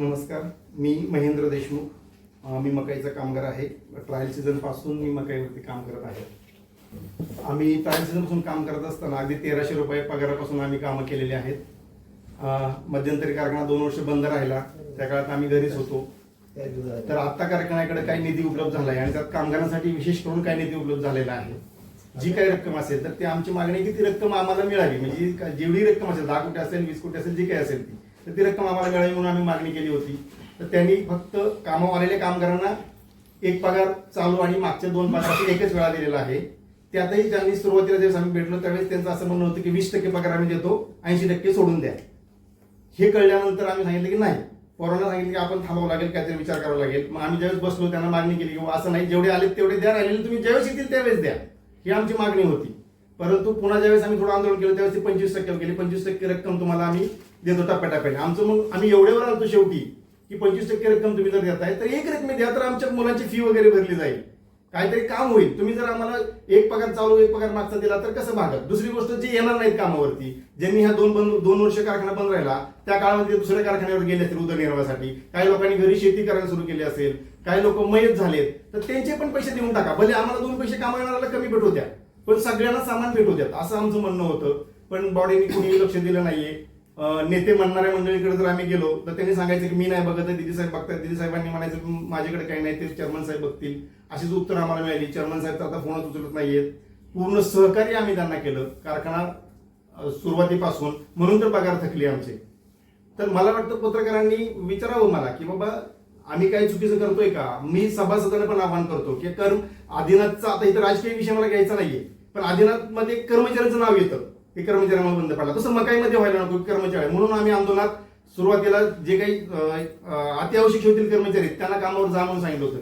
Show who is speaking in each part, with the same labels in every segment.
Speaker 1: नमस्कार. मी महेंद्र देशमुख. मी मकाईचा कामगार आहे. ट्रायल सीझनपासून मी मकाईवरती काम करत आहे. आम्ही ट्रायल सीझनपासून काम करत असताना अगदी तेराशे रुपये पगारापासून आम्ही कामं केलेली आहेत. मध्यंतरी कारखाना दोन वर्ष बंद राहिला. त्या काळात आम्ही घरीच होतो. तर आत्ता कारखान्याकडे काही निधी उपलब्ध झाला आहे आणि त्यात कामगारांसाठी विशेष करून काही निधी उपलब्ध झालेला आहे. जी काही रक्कम असेल तर ती आमची मागणी की ती रक्कम आम्हाला मिळावी. म्हणजे जेवढी रक्कम असेल दहा कोटी असेल वीस कोटी असेल जी काही असेल ती. तर ती रक्कम आम्हाला मिळावी म्हणून आम्ही मागणी केली होती. तर त्यांनी फक्त कामावर आलेल्या कामगारांना एक पगार चालू आणि मागच्या दोन पगाराची एकच वेळा दिलेला आहे. त्यातही ज्यांनी सुरुवातीला ज्यावेळेस आम्ही भेटलो त्यावेळेस त्यांचं असं म्हणणं होतं की वीस टक्के पगार आम्ही देतो ऐंशी टक्के सोडून द्या. हे कळल्यानंतर आम्ही सांगितलं की नाही. पोरांना सांगितलं की आपण थांबावं लागेल काहीतरी विचार करावा लागेल. मग आम्ही ज्यावेळेस बसलो त्यांना मागणी केली किंवा असं नाही जेवढे आले तेवढे द्या राहिलेले तुम्ही ज्यावेळेस येतील त्यावेळेस द्या. ही आमची मागणी होती. परंतु पुन्हा ज्यावेळेस आम्ही थोडं आंदोलन केलं त्यावेळेस ती पंचवीस टक्के केली. पंचवीस टक्के रक्कम तुम्हाला आम्ही देतो टप्प्याटप्प्याने. आमचं मग आम्ही एवढ्यावर आलतो शेवटी की पंचवीस टक्के रक्कम तुम्ही जर देताय तर एक रकमे द्या तर आमच्या मुलांची फी वगैरे भरली जाईल. काहीतरी काम होईल. तुम्ही जर आम्हाला एक पगार चालू एक पगार मागचा दिला तर कसं भागत दुसरी गोष्ट जे येणार नाहीत कामावरती ज्यांनी ह्या दोन बंद दोन वर्ष कारखाना बंद राहिला त्या काळामध्ये दुसऱ्या कारखान्यावर गेले असतील उदरनिर्वाहासाठी. काही लोकांनी घरी शेती करायला सुरू केली असेल काही लोक मयत झालेत तर त्यांचे पण पैसे देऊन टाका. भले आम्हाला दोन पैसे कामावणाऱ्याला कमी भेटू द्या पण सगळ्यांना सामान भेटू द्यात असं आमचं म्हणणं होतं. पण बॉडीने कुणीही लक्ष दिलं नाहीये. नेते म्हणणाऱ्या मंडळीकडे जर आम्ही गेलो तर त्यांनी सांगायचं की मी नाही बघत आहे दिदी साहेब बघतात दिदी साहेबांनी म्हणायचं माझ्याकडे काही नाही ते चेअरमन साहेब बघतील. अशीच उत्तर आम्हाला मिळाली. चेअरमन साहेब तर आता फोनच उचलत नाहीयेत. पूर्ण सहकार्य आम्ही त्यांना केलं कारखाना सुरुवातीपासून. म्हणून तर पगार थकली आमचे. तर मला वाटतं पत्रकारांनी विचारावं मला की बाबा आम्ही काही चुकीचं करतोय का? मी सभासदांना पण आवाहन करतो की कर्म आदिनाथचा आता इथं राजकीय विषय मला घ्यायचा नाहीये. पण आदिनाथमध्ये कर्मचाऱ्यांचं नाव येतं. ते कर्मचाऱ्यांना बंद पडला. तसं मकाईमध्ये व्हायला नको कर्मचारी. म्हणून आम्ही आंदोलनात सुरुवातीला जे काही अं, अत्यावश्यक होतील कर्मचारी त्यांना कामावर जा म्हणून सांगितलं होतं.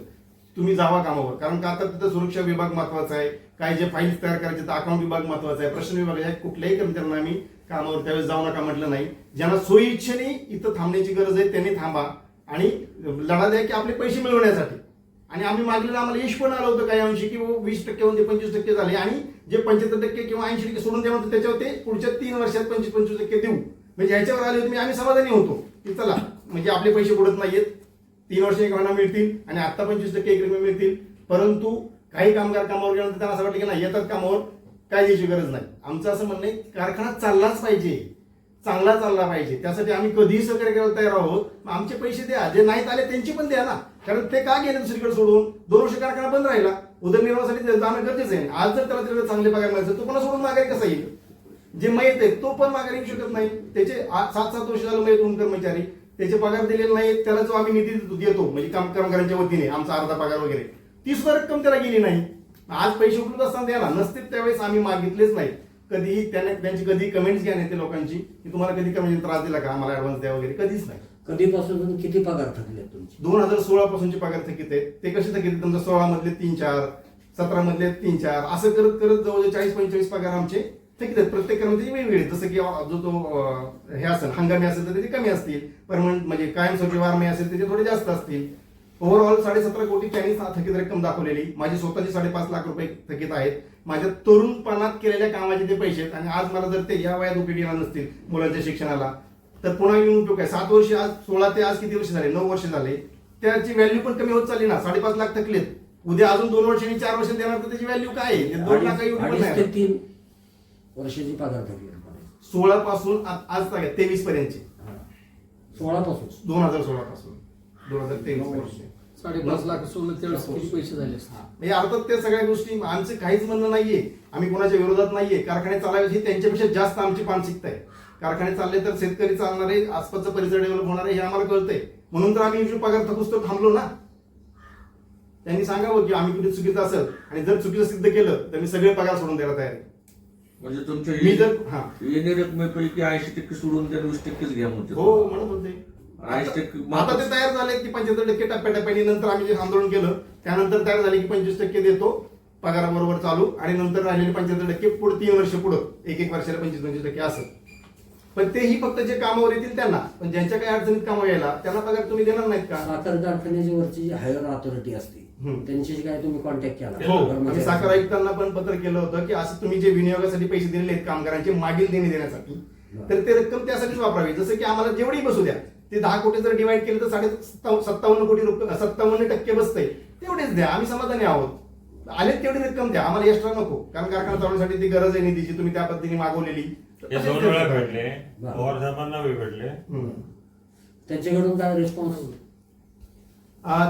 Speaker 1: तुम्ही जावा कामावर. कारण का आता तिथं सुरक्षा विभाग महत्त्वाचा आहे काही जे फाईल्स तयार करायचे तर अकाउंट विभाग महत्त्वाचा आहे प्रश्न विभाग आहे कुठल्याही कर्मचाऱ्यांना आम्ही कामावर त्यावेळेस जाऊ नका म्हटलं नाही. ज्यांना सोयी इच्छेने इथं थांबण्याची गरज आहे त्यांनी थांबा. आणि लढा द्या की आपले पैसे मिळवण्यासाठी. आणि आम्ही मागलेलं आम्हाला यश पण आलं होतं काही अंशी की वीस टक्के ते पंचवीस टक्के झाले. आणि जे पंच्याहत्तर टक्के किंवा ऐंशी टक्के सोडून द्यावं होतं त्याच्यावर ते पुढच्या तीन वर्षात पंचवीस पंचवीस टक्के देऊ. म्हणजे ह्याच्यावर आले होते आम्ही समाधानी होतो. की चला म्हणजे आपले पैसे बुडत नाहीयेत. तीन वर्ष एक महिना मिळतील आणि आता पंचवीस टक्के एक रुपये मिळतील. परंतु काही कामगार कामावर गेल्यानंतर त्यांना असं वाटलं की नाही येतात कामावर काय द्यायची गरज नाही. आमचं असं म्हणणं आहे कारखाना चाललाच पाहिजे. चांगला चालला पाहिजे. त्यासाठी आम्ही कधीही सहकार्य करायला तयार आहोत. आमचे पैसे द्या. जे नाहीत आले त्यांचे पण द्या ना. कारण ते का गेले दुसरीकडे सोडून? दोन वर्ष कारखाना बंद राहिला. उदरनिर्वाहासाठी जाणं गरजेचं आहे. आज जर त्याला तिकडे चांगले पगार मिळायचं तो पण सोडून माघारी कसा येईल? जे मयत आहे तो पण माघारी येऊ शकत नाही. त्याचे सात सात वर्ष झालं मयत होऊन कर्मचारी. त्याचे पगार दिलेले नाही त्याला जो आम्ही निधी देतो म्हणजे काम कामगारांच्या वतीने आमचा अर्धा पगार वगैरे. ती सुद्धा रक्कम त्याला गेली नाही. आज पैसे उपलब्ध असताना द्यायला नसते त्यावेळेस आम्ही मागितलेच नाही. कधीही त्याने त्यांची कधी कमेंट्स घ्या नाही ते लोकांची. की तुम्हाला कधी कमी त्रास दिला का? आम्हाला ऍडव्हान्स द्या वगैरे. कधीच नाही.
Speaker 2: कधीपासून किती पगार थकले तुमचे?
Speaker 1: दोन हजार सोळा पासूनचे पगार थकीत आहेत. ते कसे थकीत आहेत? तुमचा सोळा मधले तीन चार सतरा मधले तीन चार असं करत करत जवळजवळ चाळीस पंचेचाळीस पगार आमचे थकीत आहेत. प्रत्येक कर्मचारी वेगवेगळे आहेत. जसं की जो तो अं, हे असेल हंगामी असेल तर त्याचे कमी असतील. परमनंट म्हणजे कायमस्वरूपी वारमे असेल त्याचे थोडे जास्त असतील. ओव्हरऑल साडेसतरा कोटी चाळीस थकीत रक्कम दाखवलेली. माझी स्वतःची साडेपाच लाख रुपये थकीत आहेत. माझ्या तरुणपणात केलेल्या कामाचे ते पैसे आहेत. आणि आज मला जर ते या वयात उपयोगी येणार नसतील मुलांच्या शिक्षणाला तर पुन्हा येऊन उपयोग आहे सात वर्ष आज सोळा ते आज किती वर्ष झाले? नऊ वर्ष झाले. त्याची व्हॅल्यू पण कमी होत चालली ना. साडेपाच लाख थकलेत. उद्या अजून दोन वर्षांनी चार वर्ष देणार तर त्याची व्हॅल्यू काय आहे? दोन लाख
Speaker 2: तीन वर्षाची पगार थकली
Speaker 1: सोळा पासून आज तेवीस पर्यंतची.
Speaker 2: सोळा पासून
Speaker 1: दोन हजार सोळा पासून दोन हजार तेवीस पर्यंत
Speaker 3: साडेपाच लाख सोडलं त्यावेळेस किती पैसे झाले असते
Speaker 1: म्हणजे अर्थात त्या सगळ्या गोष्टी आमचं काहीच म्हणणं नाहीये. आम्ही कोणाच्या विरोधात नाहीये. कारखाने चालावे ही त्यांच्यापेक्षा जास्त आमची मानसिकता आहे कारखाने चालले तर शेतकरी चालणार आहे आसपासचा परिसर डेव्हलप होणार आहे हे आम्हाला कळतंय. म्हणून तर आम्ही इशू पगार थकूस तर थांबलो ना. त्यांनी सांगावं की आम्ही कुठे चुकीचं असेल. आणि जर चुकीचं सिद्ध केलं तर मी सगळे पगार सोडून द्यायला तयार आहे.
Speaker 4: म्हणजे तुमच्या
Speaker 1: मी जर हा.
Speaker 4: येणे रकमेपैकी ऐंशी टक्के सोडून त्या वीस टक्केच घ्या म्हणते.
Speaker 1: हो म्हणत होते. आता ते तयार झाले की पंच्याहत्तर टक्के टप्प्याटप्प्याने नंतर आम्ही जे आंदोलन केलं त्यानंतर तयार झाले की पंचवीस टक्के देतो पगाराबरोबर चालू आणि नंतर राहिलेले पंच्याहत्तर टक्के पुढे तीन वर्ष पुढं एक एक वर्षाला पंचवीस पंचवीस टक्के असं. पण तेही फक्त जे कामावर येतील त्यांना पण ज्यांच्या काही अडचणीत कामावर यायला त्यांना पगार तुम्ही देणार नाहीत का?
Speaker 2: साखर कारखान्याची वरची जी हायर अथॉरिटी असते. त्यांच्याशी काय तुम्ही कॉन्टॅक्ट केला?
Speaker 1: हो? साखर आयुक्तांना पण पत्र केलं होतं की असं तुम्ही जे विनियोगासाठी पैसे दिलेले आहेत कामगारांचे मागील देणे देण्यासाठी तर ते रक्कम त्यासाठीच वापरावी. जसं की आम्हाला जेवढी बसू द्या ते दहा कोटी जर डिवाइड केले तर साडे सत्ताव- सत्तावन्न कोटी रुपये सत्तावन्न टक्के बसतंय. तेवढेच द्या. आम्ही समाधानी आहोत. आले तेवढी रक्कम द्या. आम्हाला एक्स्ट्रा नको. कारण कारखाना चालवण्यासाठी ती गरज आहे निधीची. तुम्ही त्या पद्धतीने मागवलेली.
Speaker 5: हे दोन वेळा. भेटले. पवार साहेबांना भेटले.
Speaker 2: त्यांच्याकडून काय रिस्पॉन्स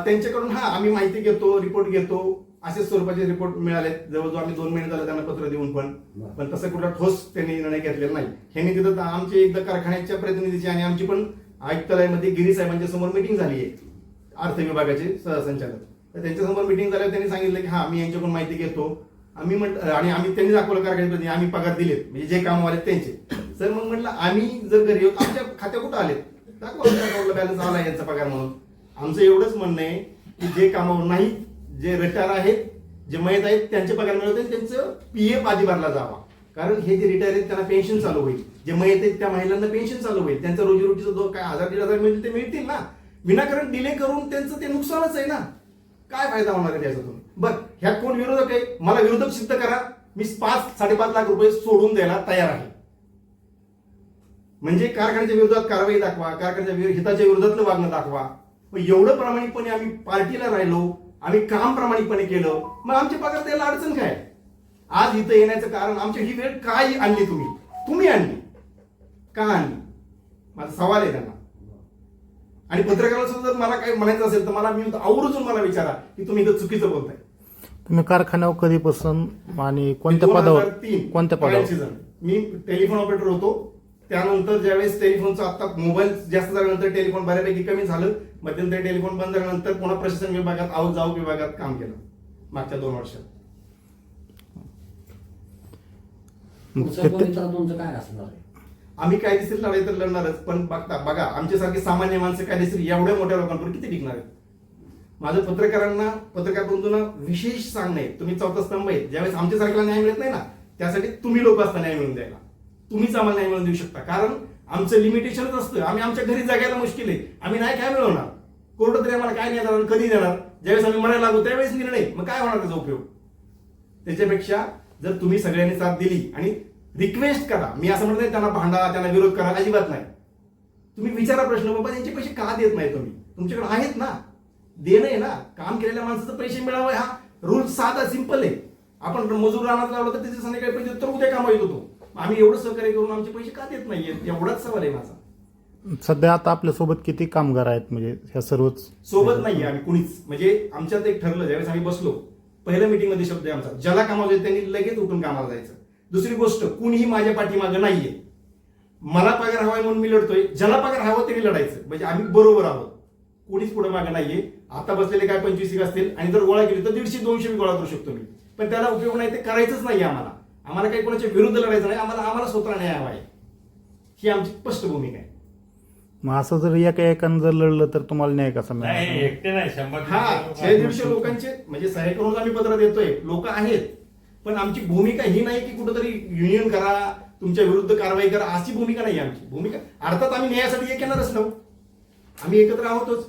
Speaker 1: त्यांच्याकडून हा आम्ही माहिती घेतो रिपोर्ट घेतो. असे स्वरूपाचे रिपोर्ट मिळाले जवळजवळ आम्ही दोन महिने झाले त्यांना पत्र देऊन पण. पण तसं कुठला ठोस त्यांनी निर्णय घेतलेला नाही. ह्यांनी तिथं तर आमची एकदा कारखान्याच्या प्रतिनिधीची आणि आमची पण आयुक्तालयामध्ये गिरी साहेबांच्या समोर मिटिंग झाली आहे अर्थ विभागाचे सहसंचालक. तर त्यांच्यासमोर मिटिंग झाल्यावर त्यांनी सांगितलं की हा आम्ही यांच्याकडून माहिती घेतो. आम्ही म्हट आणि आम्ही त्यांनी दाखवलं कारखान्यामध्ये म्हणजे आम्ही पगार दिलेत. म्हणजे जे काम आले त्यांचे. सर मग म्हटलं आम्ही जर घरी येऊ आमच्या खात्या कुठं आलेत? दाखवा बॅलन्स आला यांचा पगार म्हणून. आमचं एवढंच म्हणणं आहे की जे कामावर नाही जे रिटायर आहेत जे मयत आहेत त्यांचे पगार मिळवते त्यांचं पीएफ आधी भरला जावा. कारण हे जे रिटायर आहेत त्यांना पेन्शन चालू होईल. जे मयत आहेत त्या महिलांना पेन्शन चालू होईल. त्यांचा रोजीरोटीचा जो काय हजार दीड हजार मिळतील ते मिळतील ना. विनाकारण डिले करून त्यांचं ते नुकसानच आहे ना. काय फायदा होणार आहे तुम्ही बर ह्यात कोण विरोधक आहे? मला विरोधक सिद्ध करा. मी पाच साडेपाच लाख रुपये सोडून द्यायला तयार आहे. म्हणजे कारखान्याच्या विरोधात कारवाई दाखवा कारखान्याच्या हिताच्या विरोधातलं वागणं दाखवा. मग एवढं प्रामाणिकपणे आम्ही पार्टीला राहिलो आम्ही काम प्रामाणिकपणे केलं मग आमचे पगार द्यायला अडचण काय? आज इथं येण्याचं कारण आमची ही वेळ काय आणली तुम्ही? तुम्ही आणली. का आणली? माझा सवाल आहे त्यांना. आणि पत्रकाराला सुद्धा जर मला काही म्हणायचं असेल तर मला मी आवर्जून मला विचारा की तुम्ही इथं चुकीचं बोलताय.
Speaker 6: तुम्ही कारखान्यावर कधीपासून आणि कोणत्या
Speaker 1: मी 2003
Speaker 6: पदावर कोणत्या
Speaker 1: trial
Speaker 6: पदावर.
Speaker 1: मी टेलिफोन ऑपरेटर होतो. त्यानंतर ज्यावेळेस टेलिफोनचा आता मोबाईल जास्त झाल्यानंतर टेलिफोन बऱ्यापैकी कमी झालं. मध्यंतरी टेलिफोन बंद झाल्यानंतर पुन्हा प्रशासन विभागात आऊट जाऊ विभागात काम केलं. मागच्या दोन वर्षात.
Speaker 2: तुमचं काय असणार आहे?
Speaker 1: आम्ही कायदेशीर लढाई तर लढणारच पण बघता बघा आमच्यासारखे सामान्य माणसं कायदेशीर एवढ्या मोठ्या लोकांवर किती टिकणार आहेत? माझं पत्रकारांना पत्रकार बंधूंना विशेष सांगणं तुम्ही चौथा स्तंभ आहे ज्यावेळेस आमच्यासारख्याला न्याय मिळत नाही ना त्यासाठी तुम्ही लोक असता न्याय मिळवून द्यायला. तुम्हीच आम्हाला न्याय मिळवून देऊ शकता. कारण आमचं लिमिटेशनच असतं आम्ही आमच्या घरी जगायला मुश्किल आहे. आम्ही नाही काय मिळवणार? कोर्ट तरी आम्हाला काय नाही देणार कधी देणार? ज्यावेळेस आम्ही मरायला लागू त्यावेळेस निर्णय. मग काय होणार त्याचा उपयोग? त्याच्यापेक्षा जर तुम्ही सगळ्यांनी साथ दिली आणि रिक्वेस्ट करा. मी असं म्हणत नाही त्यांना भांडा त्यांना विरोध करा अजिबात नाही. तुम्ही विचारा प्रश्न बाबा त्यांचे पैसे का देत नाही तुम्ही? तुमच्याकडे आहेत ना. देणं आहे ना. काम केलेल्या माणसाचं पैसे मिळावं हा रूल साधा सिंपल आहे. आपण मजूर राहणार लावलं तर त्याचे संध्याकाळी पैसे तर उद्या कामा येत होतो आम्ही एवढं सहकार्य करून आमचे पैसे का देत नाहीयेत एवढाच सवाल आहे माझा.
Speaker 6: सध्या आता आपल्यासोबत किती कामगार आहेत? म्हणजे ह्या सर्वच
Speaker 1: सोबत नाहीये आम्ही कुणीच. म्हणजे आमच्यात एक ठरलं ज्यावेळेस आम्ही बसलो पहिल्या मीटिंगमध्ये शब्द आहे आमचा. ज्याला कामावर जाईल त्यांनी लगेच उठून कामाला जायचं. दुसरी गोष्ट कुणीही माझ्या पाठीमागं नाहीये. मला पगार हवाय म्हणून मी लढतोय ज्याला पगार हवा त्यांनी लढायचं. म्हणजे आम्ही बरोबर आहोत. कुणीच पुढे मागे नाहीये. आता बसलेले काय पंचवीस एक असतील आणि जर गोळा केली तर दीडशे दोनशे बी गोळा करू शकतो मी. पण त्याला उपयोग नाही ते करायचंच नाही आम्हाला. आम्हाला काही कोणाच्या विरुद्ध लढायचं नाही आम्हाला आम्हाला स्वतः न्याय हवा आहे. ही आमची स्पष्ट भूमिका आहे.
Speaker 6: मग असं जर एका एकानं जर लढलं तर तुम्हाला न्याय कसा
Speaker 5: नाही
Speaker 6: मिळणार
Speaker 5: एकटे नाही शंभर
Speaker 1: हा
Speaker 5: दीडशे
Speaker 1: शे दीडशे लोकांचे. म्हणजे करून आम्ही पत्र देतोय लोक आहेत. पण आमची भूमिका ही नाही की कुठंतरी युनियन करा तुमच्या विरुद्ध कारवाई करा अशी भूमिका नाही आमची. भूमिका अर्थात आम्ही न्यायासाठी एक येणारच नव्ह हो. आम्ही एकत्र आहोतच.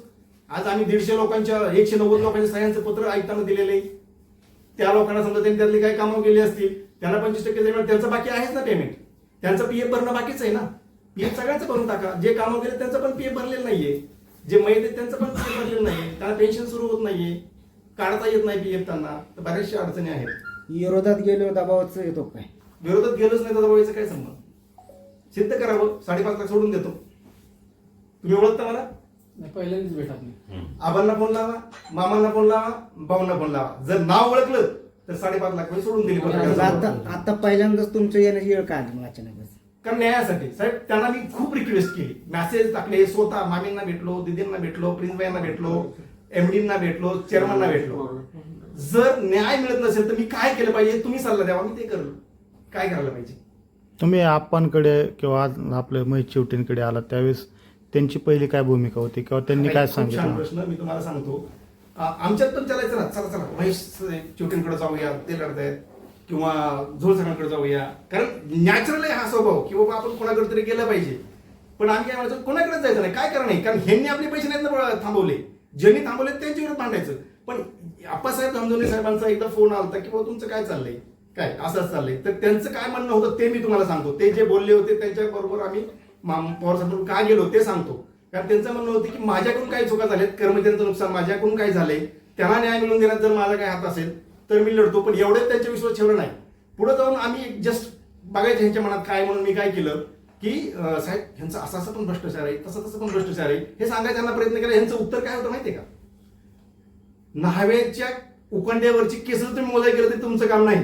Speaker 1: आज आम्ही दीडशे लोकांच्या एकशे नव्वद लोकांच्या सह्यांचं पत्र ऐकताना दिलेलं आहे. त्या लोकांना समजा त्यांनी त्यातली काही कामं केली असतील त्यांना पंचवीस टक्के जमीन त्यांचं बाकी आहेच ना पेमेंट त्यांचं पीएफ भरणं बाकीच आहे ना. पीएफ सगळ्यांचं भरून टाका. जे कामं केले त्यांचं पण पीएफ भरलेलं नाहीये. जे मयत आहेत त्यांचं पण पीएफ भरलेलं नाहीये. त्यांना पेन्शन सुरू होत नाहीये. काढता येत नाही पीएफ त्यांना तर बऱ्याचशा अडचणी आहेत.
Speaker 7: विरोधात गेलो दबावाच येतो काय?
Speaker 1: विरोधात गेलोच नाही तर दबावायचं काय संबंध? सिद्ध करावं साडेपाच लाख सोडून देतो. तुम्ही ओळखता मला?
Speaker 3: नाही, पहिल्यांदाच भेट आपली
Speaker 1: आबांना फोन लावा मामांना फोन लावा भाऊंना फोन लावा. जर नाव ओळखलं तर साडेपाच लाख रुपये सोडून दिली
Speaker 7: आता. आता पहिल्यांदाच तुमचं येण्याची वेळ काय मग अचानकच
Speaker 1: कारण न्यायासाठी. साहेब त्यांना मी खूप रिक्वेस्ट केली. मेसेज टाकले स्वतः मामींना भेटलो दिदींना भेटलो प्रिन्सबाईंना भेटलो एमडींना भेटलो चेअरमनना भेटलो. जर न्याय मिळत नसेल तर मी काय केलं पाहिजे? तुम्ही सल्ला द्यावा मी ते करलो. काय करायला पाहिजे?
Speaker 6: तुम्ही आपणकडे किंवा आपल्या महेश चिवटींकडे आला त्यावेळेस त्यांची पहिली काय भूमिका होती किंवा त्यांनी काय सांगितलं?
Speaker 1: प्रश्न मी तुम्हाला सांगतो. आमच्यात पण चालायचं ना चला चला. महेश चिवटींकडे जाऊया ते लढतायत किंवा झोळसरांकडे जाऊया. कारण नॅचरल आहे हा स्वभाव की बाबा आपण कोणाकडे तरी गेलं पाहिजे. पण आम्ही काय म्हणायचो कोणाकडेच जायचं नाही. काय कारण नाही? कारण ह्यांनी आपले पैसे नाहीत ना बळ- थांबवले. ज्यांनी थांबवले त्यांच्या विरोधात भांडायचं. पण आप्पासाहेब धामधोने साहेबांचा एकदा फोन आला होता की बाबा तुमचं काय चाललंय? काय? असंच चाललंय. तर त्यांचं काय म्हणणं होतं ते मी तुम्हाला सांगतो. ते जे बोलले होते त्यांच्या बरोबर आम्ही पवार साहेबांकडून का गेलो ते सांगतो. कारण त्यांचं म्हणणं होतं की माझ्याकडून काही चुका झाल्यात कर्मचाऱ्यांचं नुकसान माझ्याकडून काय झालंय त्यांना न्याय मिळवून देण्यात जर माझा काय हात असेल तर मी लढतो. पण एवढेच त्यांच्या विश्वास ठेवला नाही. पुढे जाऊन आम्ही जस्ट बघायचं ह्यांच्या मनात काय म्हणून मी काय केलं की साहेब ह्यांचं असं असं पण भ्रष्टाचार आहे तसं तसं पण भ्रष्टाचार आहे. हे सांगायचा प्रयत्न केला. ह्यांचं उत्तर काय होतं माहितीये का? न्हाव्याच्या उकंड्यावरची केस तुम्ही मोजाय केलं तरी तुमचं काम नाही.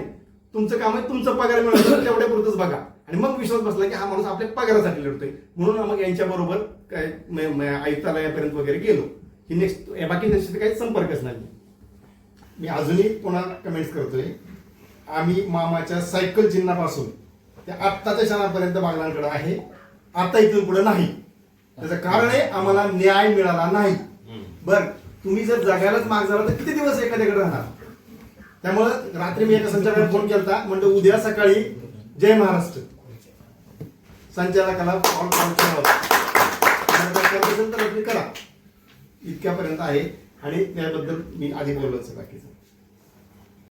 Speaker 1: तुमचं काम आहे तुमचं पगार मिळालं तेवढ्या पुरतच बघा. आणि मग विश्वास बसला की हा माणूस आपल्या पगारासाठी लढतोय. म्हणून मग यांच्या बरोबर काय आयुक्तालयापर्यंत वगैरे गेलो. ही नेक्स्ट बाकी त्यांच्याशी काही संपर्कच नाही. मी अजूनही पुन्हा कमेंट्स करतोय. आम्ही मामाच्या सायकल चिन्हापासून ते आत्ताच्या क्षणापर्यंत बागलांकडे आहे. आता इथून पुढे नाही. त्याचं कारण आहे आम्हाला न्याय मिळाला नाही. बर. तुम्ही जर जगायलाच माग झाला तर किती दिवस एखाद्याकडे राहणार? त्यामुळं रात्री मी एका संचालकाला फोन केला म्हणतो उद्या सकाळी जय महाराष्ट्र. संचालकाला कॉल करा. इतक्यापर्यंत आहे. आणि त्याबद्दल मी आधी बोललोच बाकीचं.